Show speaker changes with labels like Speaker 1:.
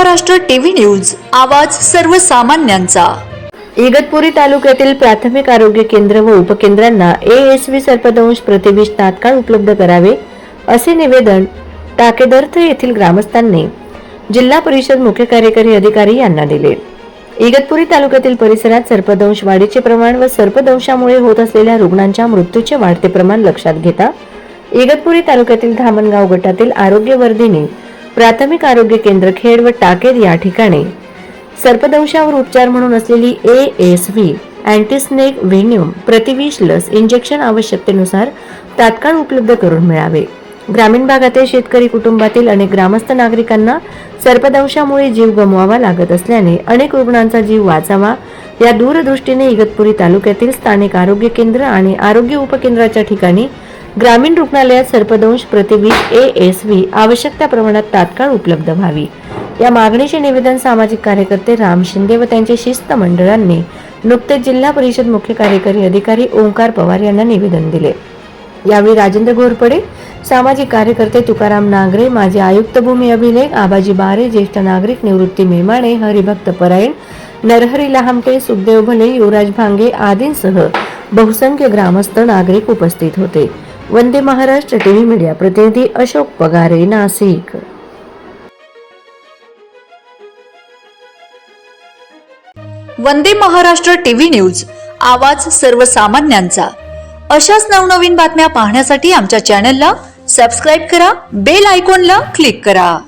Speaker 1: Maharashtra TV news आवाज सर्वसामान्यांचा.
Speaker 2: इगतपुरी तालुक्यातील प्राथमिक आरोग्य केंद्र व उपकेंद्रांना ए एस व्ही सर्पदंश प्रतिविष तात्काळ उपलब्ध करावे असे निवेदन टाकेदर्थ येथील ग्रामस्थांनी जिल्हा परिषद मुख्य कार्यकारी अधिकारी यांना दिले. इगतपुरी तालुक्यातील परिसरात सर्पदंश वाढीचे प्रमाण व सर्पदंशामुळे होत असलेल्या रुग्णांच्या मृत्यूचे वाढते प्रमाण लक्षात घेता इगतपुरी तालुक्यातील धामणगाव गटातील आरोग्यवर्धिनी प्राथमिक आरोग्य केंद्र खेड व टाकेद या ठिकाणी. सर्पदंशावर उपचार म्हणून असलेली ए एस व्ही अँटीस्नेक व्हेन्यूम प्रतिविष लस इंजेक्शन आवश्यकतेनुसार तात्काळ उपलब्ध करून मिळावे. ग्रामीण भागातील शेतकरी कुटुंबातील अनेक ग्रामस्थ नागरिकांना सर्पदंशामुळे जीव गमवावा लागत असल्याने अनेक रुग्णांचा जीव वाचावा या दूरदृष्टीने इगतपुरी तालुक्यातील स्थानिक आरोग्य केंद्र आणि आरोग्य उपकेंद्राच्या ठिकाणी ग्रामीण रुग्णालयात सर्पदंश प्रतिविष ए एस व्ही आवश्यक त्या प्रमाणात तात्काळ उपलब्ध व्हावी. या मागणीचे निवेदन सामाजिक कार्यकर्ते राम शिंदे व त्यांचे शिस्त मंडळांनी नुकतेच जिल्हा परिषद मुख्य कार्यकारी अधिकारी ओंकार पवार यांना निवेदन दिले. यावेळी राजेंद्र घोरपडे सामाजिक कार्यकर्ते तुकाराम नागरे माजी आयुक्त भूमी अभिलेख आबाजी बारे ज्येष्ठ नागरिक निवृत्ती मेमाणे हरिभक्त परायण नरहरी लहामटे सुखदेव भले युवराज भांगे आदींसह बहुसंख्य ग्रामस्थ नागरिक उपस्थित होते. वंदे महाराष्ट्र टीव्ही मीडिया प्रतिनिधी अशोक पगारे नाशिक.
Speaker 1: वंदे महाराष्ट्र टीव्ही न्यूज आवाज सर्वसामान्यांचा. अशाच नवनवीन बातम्या पाहण्यासाठी आमच्या चॅनलला सबस्क्राईब करा बेल आयकॉनला क्लिक करा.